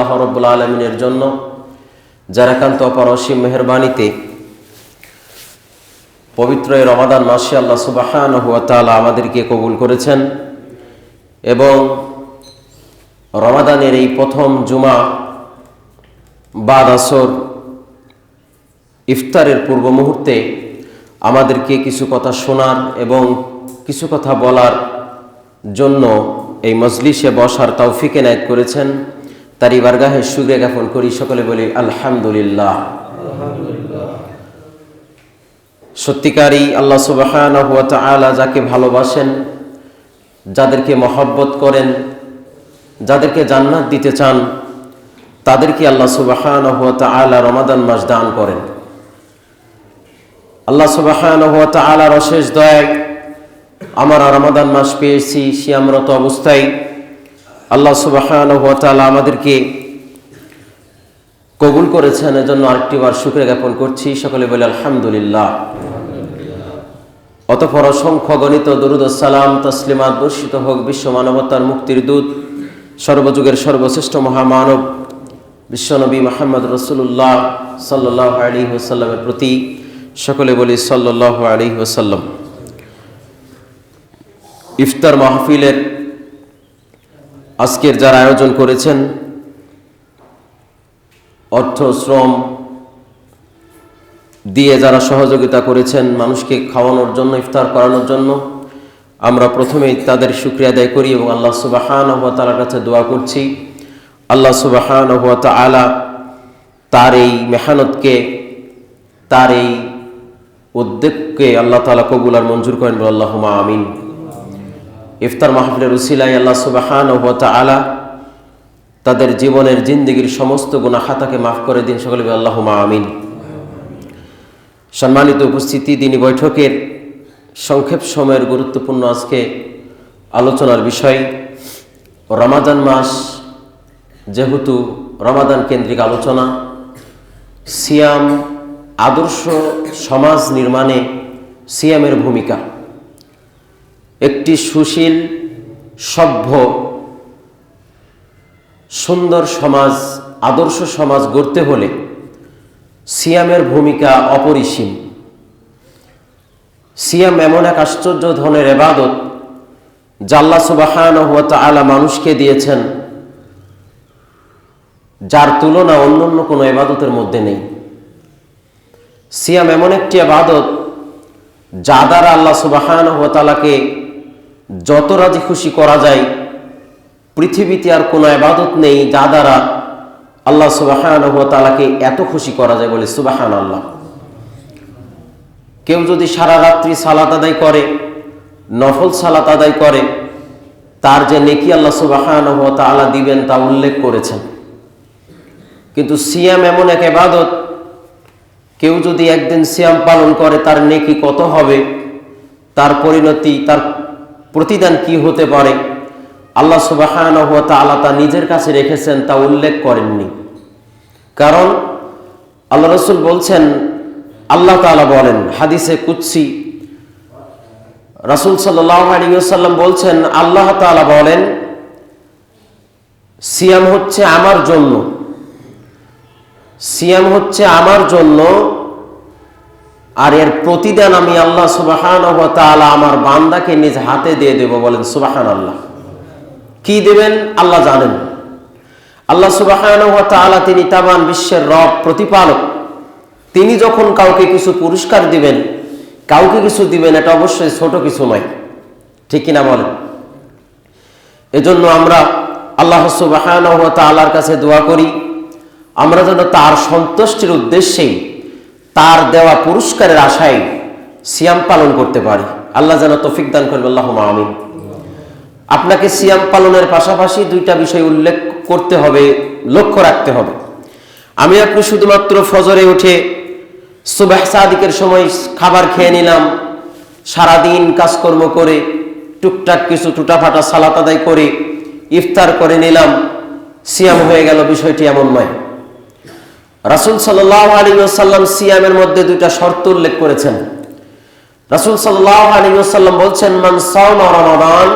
আল্লাহ রব্বুল আলমিনের জন্য, যারা একান্ত অপর অসীম মেহরবানিতে পবিত্র এই রমাদান মাসে আল্লাহ সুবাহান হুয়া তালা আমাদেরকে কবুল করেছেন এবং রমাদানের এই প্রথম জুমা বাদ আসর ইফতারের পূর্ব মুহূর্তে আমাদেরকে কিছু কথা শোনার এবং কিছু কথা বলার জন্য এই মজলিসে বসার তৌফিক এনায়ত করেছেন। তারই বারগাহে সুগ্রে জ্ঞাপন করি, সকলে বলি, আলহামদুলিল্লাহ। সত্যিকারই আল্লাহ সুবাহান তালা যাকে ভালোবাসেন, যাদেরকে মহব্বত করেন, যাদেরকে জান্নাত দিতে চান, তাদেরকে আল্লাহ সুবাহান তালা রমাদান মাস দান করেন। আল্লাহ সুবাহান তালার অশেষ দয়ায় আমার রমাদান মাস পেয়েছি, শিয়ামরত অবস্থায়। আল্লাহ সুবাহান আমাদেরকে কবুল করেছেন। এজন্য আরেকটি বার শুক্রে জ্ঞাপন করছি। সকলে বলে আলহামদুলিল্লাহ। অতপর অসংখ্য গণিত দরুদ সালাম তসলিমাত বর্ষিত হোক, বিশ্ব মানবতার মুক্তির দূত, সর্বযুগের সর্বশ্রেষ্ঠ মহামানব বিশ্বনবী মোহাম্মদ রসুল্লাহ সাল্লাহ আলী ওসাল্লামের প্রতি সকলে বলি সাল্লাহ আলী ওসাল্লাম ইফতার মাহফিলের আজকের যারা আয়োজন করেছেন, অর্থ, শ্রম দিয়ে যারা সহযোগিতা করেছেন, মানুষকে খাওয়ানোর জন্য, ইফতার করানোর জন্য, আমরা প্রথমেই তাদের শুক্রিয়া আদায় করি এবং আল্লাহ সুবাহান তালার কাছে দোয়া করছি। আল্লাহ সুবাহান তালা তার এই মেহনতকে, তার এই উদ্যোগকে আল্লাহ তালা কবুল আর মঞ্জুর করেন আল্লাহ আমিন। ইফতার মাহফিলের উসিলাই আল্লাহ সুবাহান হওয়া তালা তাদের জীবনের জিন্দগির সমস্ত গুণা খাতাকে মাফ করে দিন। সকলে আল্লাহ আমিন। সম্মানিত উপস্থিতি, দিনী বৈঠকের সংক্ষেপ সময়ের গুরুত্বপূর্ণ আজকে আলোচনার বিষয়, রমাদান মাস যেহেতু রমাদান কেন্দ্রিক আলোচনা, সিয়াম আদর্শ সমাজ নির্মাণে সিয়ামের ভূমিকা। একটি সুশীল, সভ্য, সুন্দর সমাজ, আদর্শ সমাজ গড়তে হলে সিয়ামের ভূমিকা অপরিসীম। সিয়াম এমন এক আশ্চর্য ধরনের এবাদত জাল্লা সুবাহান আলা মানুষকে দিয়েছেন, যার তুলনা অন্য অন্য কোনো এবাদতের মধ্যে নেই। সিয়াম এমন একটি আবাদত যা দ্বারা আল্লাহ সুবাহান তালাকে যত রাজি খুশি করা যায়, পৃথিবীতে আর কোনো আবাদত নেই যা দ্বারা আল্লাহ সুবাহান তালাকে এত খুশি করা যায় বলে সুবাহান আল্লাহ কেউ যদি সারা রাত্রি সালাত আদায় করে, নফল সালাত আদায় করে, তার যে নেকি আল্লাহ সুবাহান তালা দিবেন তা উল্লেখ করেছেন। কিন্তু সিয়াম এমন এক এবাদত কেউ যদি একদিন সিয়াম পালন করে, তার নেকি কত হবে, তার পরিণতি, তার প্রতিদান কি হতে পারে? আল্লাহ সুবাহান তালা তা নিজের কাছে রেখেছেন, তা উল্লেখ করেননি। কারণ আল্লাহ রসুল বলছেন, আল্লাহ তালা বলেন, হাদিসে কুৎসি রাসুল সাল্লাম বলছেন, আল্লাহ তালা বলেন, সিয়াম হচ্ছে আমার জন্য। সিয়াম হচ্ছে আমার জন্য আর এর প্রতিদান আমি আল্লাহ সুবাহান আমার বান্দাকে নিজ হাতে দিয়ে দেব বলেন সুবাহান আল্লাহ কি দেবেন? আল্লাহ জানেন। আল্লাহ সুবাহান তিনি তামান বিশ্বের রব প্রতিপালক। তিনি যখন কাউকে কিছু পুরস্কার দিবেন, কাউকে কিছু দিবেন, এটা অবশ্যই ছোট কিছু নয়। ঠিক কিনা বলেন? এজন্য আমরা আল্লাহ সুবাহান তালার কাছে দোয়া করি। আমরা যেন তার সন্তুষ্টির উদ্দেশ্যেই তার দেওয়া পুরস্কারের আশায় সিয়াম পালন করতে পারি। আল্লাহ যেন তফিক দান করবে আল্লাহ আমিন। আপনাকে সিয়াম পালনের পাশাপাশি দুইটা বিষয় উল্লেখ করতে হবে, লক্ষ্য রাখতে হবে। আমি আপনি শুধুমাত্র ফজরে উঠে সুবাহ সাদিকের সময় খাবার খেয়ে নিলাম, সারাদিন কাজকর্ম করে, টুকটাক কিছু টুটাফাটা সালাত আদায় করে, ইফতার করে নিলাম, সিয়াম হয়ে গেল বিষয়টি এমন নয়। রাসুল সাল্লাহ আলী সাল্লাম সিয়ামের মধ্যে দুইটা শর্ত উল্লেখ করেছেন। রাসুল সাল্লাহ আলী সাল্লাম বলছেন, মান সাওমা রমাদান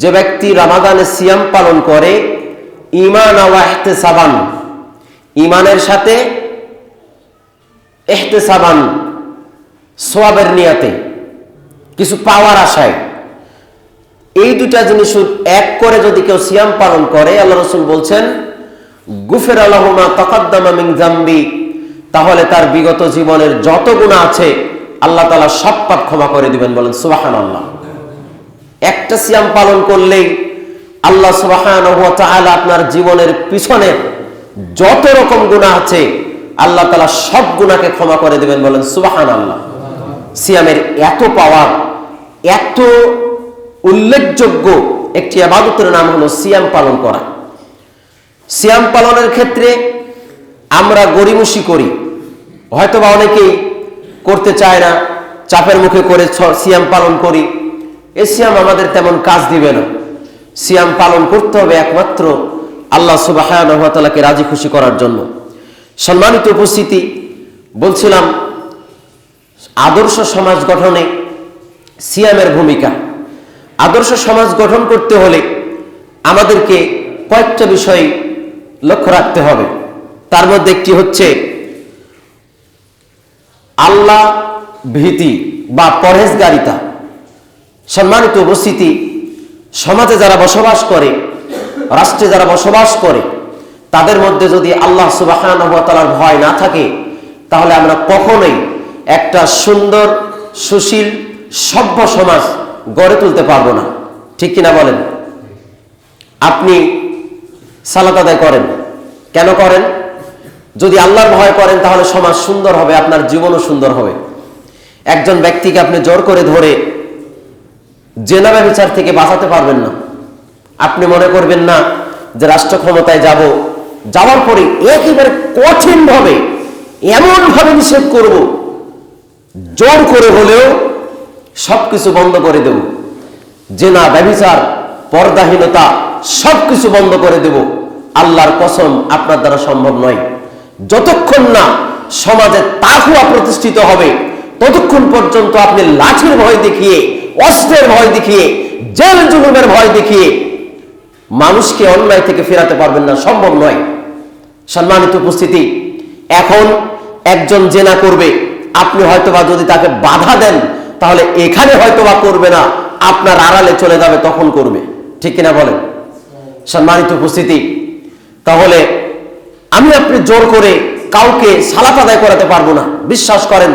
যে ব্যক্তি রামাদানে সিয়াম পালন করে ইমান সাবান ইমানের সাথে এহতে সাবান সোয়াবের নিয়াতে কিছু পাওয়ার আশায়। এই দুটা জিনিস এক করে যদি কেউ সিয়াম পালন করে, আল্লাহ রসুল বলছেন গুফের আলহমা তাহলে তার বিগত জীবনের যত গুণা আছে, আল্লাহ তালা সব পাপ ক্ষমা করে দিবেন বলেন সুবাহান আল্লাহ একটা সিয়াম পালন করলেই আল্লাহ সুবাহান আপনার জীবনের পিছনে যত রকম গুণা আছে, আল্লাহ তালা সব গুণাকে ক্ষমা করে দিবেন বলেন সুবাহান আল্লাহ সিয়ামের এত পাওয়ার, এত উল্লেখযোগ্য একটি আবাদতের নাম হলো সিয়াম পালন করা। সিয়াম পালনের ক্ষেত্রে আমরা গরিমসি করি। হয়তো বা অনেকেই করতে চায় না, চাপের মুখে করে সিয়াম পালন করি। এ সিয়াম আমাদের তেমন কাজ দিবে না। সিয়াম পালন করতে হবে একমাত্র আল্লাহ সুবাহকে রাজি খুশি করার জন্য। সম্মানিত উপস্থিতি, বলছিলাম, আদর্শ সমাজ গঠনে সিয়ামের ভূমিকা। আদর্শ সমাজ গঠন করতে হলে আমাদেরকে কয়েকটা বিষয় লক্ষ্য রাখতে হবে। তার মধ্যে একটি হচ্ছে আল্লাহ ভীতি বা পরহেজগারিতা। সম্মানিত উপস্থিতি, সমাজে যারা বসবাস করে, রাষ্ট্রে যারা বসবাস করে, তাদের মধ্যে যদি আল্লাহ সুবাহর ভয় না থাকে, তাহলে আমরা কখনোই একটা সুন্দর, সুশীল, সভ্য সমাজ গড়ে তুলতে পারব না। ঠিক কিনা বলেন? আপনি সালাত আদায় করেন। কেন করেন? যদি আল্লাহর ভয় করেন, তাহলে সমাজ সুন্দর হবে, আপনার জীবনও সুন্দর হবে। একজন ব্যক্তিকে আপনি জোর করে ধরে জেনাবা বিচার থেকে বাঁচাতে পারবেন না। আপনি মনে করবেন, না, যে রাষ্ট্র ক্ষমতায় যাব। যাওয়ার পরে একেবারে কঠিন ভাবে এমন ভাবে নিষেধ করব, জোর করে হলেও সবকিছু বন্ধ করে দেব। জেনা, ব্যবিচার পর্দাহীনতা, সবকিছু বন্ধ করে দেব। আল্লাহর কসম আপনার দ্বারা সম্ভব নয়। যতক্ষণ না সমাজে তাকুয়া প্রতিষ্ঠিত হবে, ততক্ষণ পর্যন্ত আপনি লাঠির ভয় দেখিয়ে, অস্ত্রের ভয় দেখিয়ে, জেল জুলুমের ভয় দেখিয়ে মানুষকে অন্যায় থেকে ফেরাতে পারবেন না, সম্ভব নয়। সম্মানিত উপস্থিতি, এখন একজন জেনা করবে, আপনি হয়তোবা যদি তাকে বাধা দেন, তাহলে এখানে হয়তোবা করবে না, আপনার আড়ালে চলে যাবে, তখন করবে। ঠিক কিনা বলেন? সম্মানিত উপস্থিতি। তাহলে আমি আপনি জোর করে কাউকে সালাত আদায় করাতে পারব না। বিশ্বাস করেন,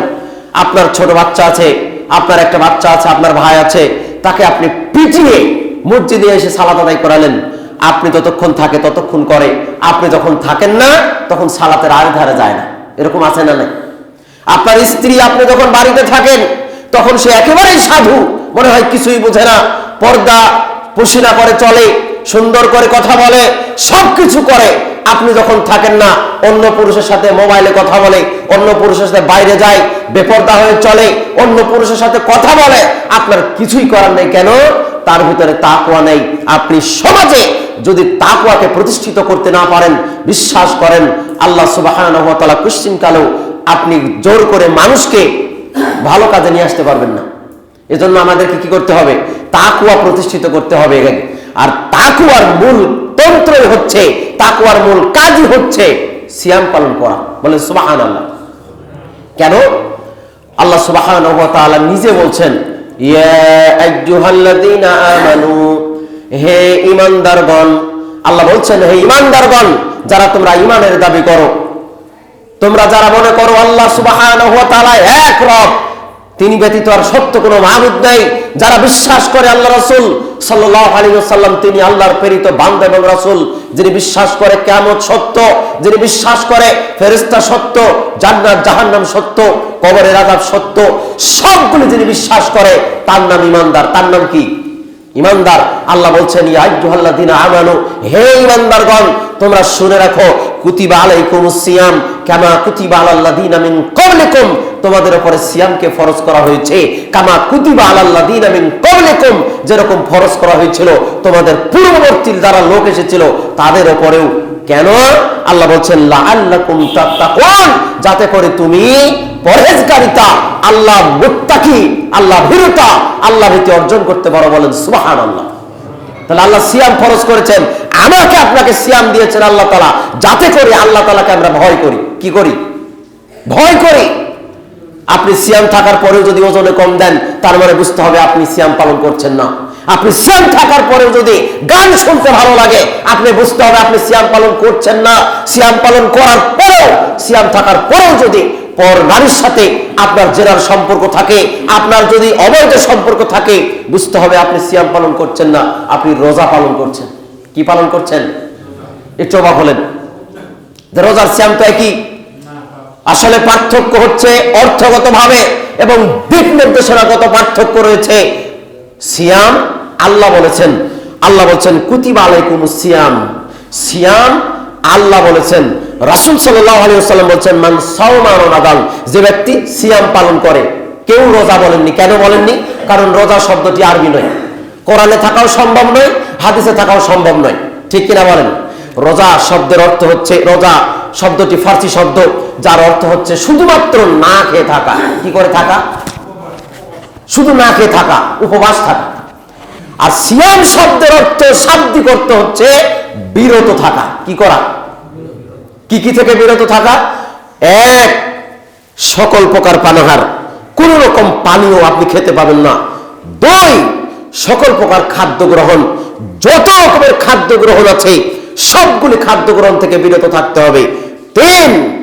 আপনার ছোট বাচ্চা আছে, আপনার একটা বাচ্চা আছে, আপনার ভাই আছে, তাকে আপনি পিটিয়ে মসজিদে এসে সালাত আদায় করালেন। আপনি যতক্ষণ থাকে ততক্ষণ করে। আপনি যখন থাকেন না, তখন সালাতের আড়ে ধারে যায় না। এরকম আছে না নাই? আপনার স্ত্রী, আপনি যখন বাড়িতে থাকেন, তখন সে একেবারেই সাধু। মনে হয় কিছুই বোঝে না। পর্দা পুষিনা করে চলে, সুন্দর করে কথা বলে সব কিছু করে। আপনি যখন থাকেন না, অন্য পুরুষের সাথে মোবাইলে কথা বলে, অন্য পুরুষের সাথে বাইরে যায়, বেপর্দা হয়ে চলে, অন্য পুরুষের সাথে কথা বলে, আপনার কিছুই করার নেই। কেন? তার ভিতরে তাকুয়া নেই। আপনি সমাজে যদি তাকুয়াকে প্রতিষ্ঠিত করতে না পারেন, বিশ্বাস করেন, আল্লাহ সুবাহ কুশ্চিন কালেও আপনি জোর করে মানুষকে ভালো কাজে নিয়ে আসতে পারবেন না। এজন্য আমাদেরকে কি করতে হবে? তাকুয়া প্রতিষ্ঠিত করতে হবে আর তাকুয়ার মূল তন্ত্রই হচ্ছে তাকুয়ার মূল কাজই হচ্ছে সিয়াম পালন করা। বলে সুবাহান আল্লাহ কেন আল্লাহ সুবাহান নিজে বলছেন হে ইমানদারগণ আল্লাহ বলছেন, হে ইমানদারগণ যারা তোমরা ইমানের দাবি করো, তোমরা যারা মনে করো আল্লাহ সুবাহান এক রব তিনি ব্যতীত আর সত্য কোনো মাহবুদ নেই। যারা বিশ্বাস করে আল্লাহ রসুল সাল্লাম তিনি আল্লাহর প্রেরিত বান্ধ এবং রসুল। যিনি বিশ্বাস করে কেমন সত্য, যিনি বিশ্বাস করে ফেরিস্তা সত্য, জান্নাত, জাহান্নাম সত্য, কবরের আজাব সত্য, সবগুলি যিনি বিশ্বাস করে, তার নাম ইমানদার। তার নাম কি? ইমানদার। আল্লাহ বলছেন আমানু, হে ইমানদারগণ, তোমরা শুনে রাখো, কুতিবা আলাইকুম সিয়াম কামা কুতিবা তোমাদের উপরে সিয়ামকে ফরজ করা হয়েছে। কামা কুতিবা যেরকম ফরজ করা হয়েছিল, তোমাদের পূর্ববর্তী যারা লোক এসেছিল, তাদের উপরেও। কেন? আল্লাহ বলছেন, লাআল্লাকুম তাত্তাকুন। যাতে করে তুমি পরহেজগারিতা, আল্লাহ মুত্তাকি, আল্লাহ ভীরতা, আল্লাহ ভীতি অর্জন করতে পারো বলেন, সুবহানাল্লাহ। তাহলে আল্লাহ সিয়াম ফরজ করেছেন। আমাকে আপনাকে সিয়াম দিয়েছেন আল্লাহ তালা যাতে করে আল্লাহ তালাকে আমরা ভয় করি। কি করি? ভয় করি। আপনি সিয়াম থাকার পরেও যদি ওজনে কম দেন, তার মানে বুঝতে হবে আপনি সিয়াম পালন করছেন না। আপনি সিয়াম থাকার পরেও যদি গান শুনতে ভালো লাগে, আপনি বুঝতে হবে আপনি সিয়াম পালন করছেন না। সিয়াম পালন করার পরেও, সিয়াম থাকার পরেও যদি পর নারীর সাথে আপনার জেরার সম্পর্ক থাকে, আপনার যদি অবৈধ সম্পর্ক থাকে, বুঝতে হবে আপনি সিয়াম পালন করছেন না, আপনি রোজা পালন করছেন। কি পালন করছেন? একটু অবাক হলেন। রোজার সিয়াম তো একই। আসলে পার্থক্য হচ্ছে অর্থগতভাবে এবং দিক নির্দেশনাগত পার্থক্য রয়েছে। সিয়াম আল্লাহ বলেছেন। আল্লাহ বলছেন, কুতিবা আলাইকুম সিয়াম। সিয়াম আল্লাহ বলেছেন। রাসূল আলাইহি বলছেন, মান রমাদান যে ব্যক্তি সিয়াম পালন করে, কেউ রোজা বলেননি। কেন বলেননি? কারণ রোজা শব্দটি আরবি নয়। কোরআনে থাকাও সম্ভব নয়, হাদিসে থাকাও সম্ভব নয়। ঠিক কিনা বলেন? রোজা শব্দের অর্থ হচ্ছে, রোজা শব্দটি ফার্সি শব্দ, যার অর্থ হচ্ছে শুধুমাত্র না খেয়ে থাকা। কি করে থাকা? শুধু না খেয়ে থাকা, উপবাস থাকা। আর সিয়াম শব্দের অর্থ শাব্দিক অর্থ হচ্ছে বিরত থাকা। কি করা? কি কি থেকে বিরত থাকা? এক, সকল প্রকার পানাহার। কোন রকম পানীয় আপনি খেতে পাবেন না। দুই, সকল প্রকার খাদ্য গ্রহণ। যত রকমের খাদ্য গ্রহণ আছে, সবগুলি খাদ্য গ্রহণ থেকে বিরত থাকতে হবে। তিন,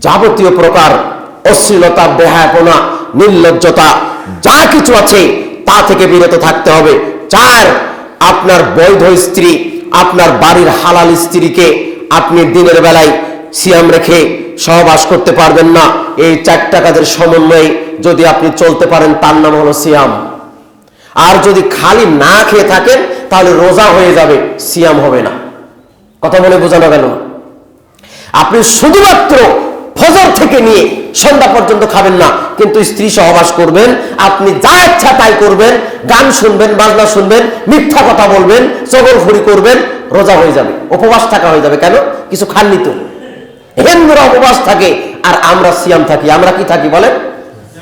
যাবতীয় প্রকার অশ্লীলতা, বেহায়াপনা, নির্লজ্জতা, যা কিছু আছে, তা থেকে বিরত থাকতে হবে। চার, আপনার বৈধ স্ত্রী, আপনার বাড়ির হালাল স্ত্রীকে আপনি দিনের বেলায় সিয়াম রেখে সহবাস করতে পারবেন না। এই চারটা কাজের সমন্বয়ে যদি আপনি চলতে পারেন, তার নাম হলো সিয়াম। আর যদি খালি না খেয়ে থাকেন, তাহলে রোজা হয়ে যাবে, সিয়াম হবে না। কথা বলে বোঝানো গেল? আপনি শুধুমাত্র ফজর থেকে নিয়ে সন্ধ্যা পর্যন্ত খাবেন না, কিন্তু স্ত্রী সহবাস করবেন, আপনি যা ইচ্ছা তাই করবেন, গান শুনবেন, বাজনা শুনবেন, মিথ্যা কথা বলবেন, চগলখড়ি করবেন রোজা হয়ে যাবে, উপবাস থাকা হয়ে যাবে, কেন? কিছু খাননি তো। হিন্দুরা উপবাস থাকে, আর আমরা সিয়াম থাকি, আমরা কি থাকি বলেন?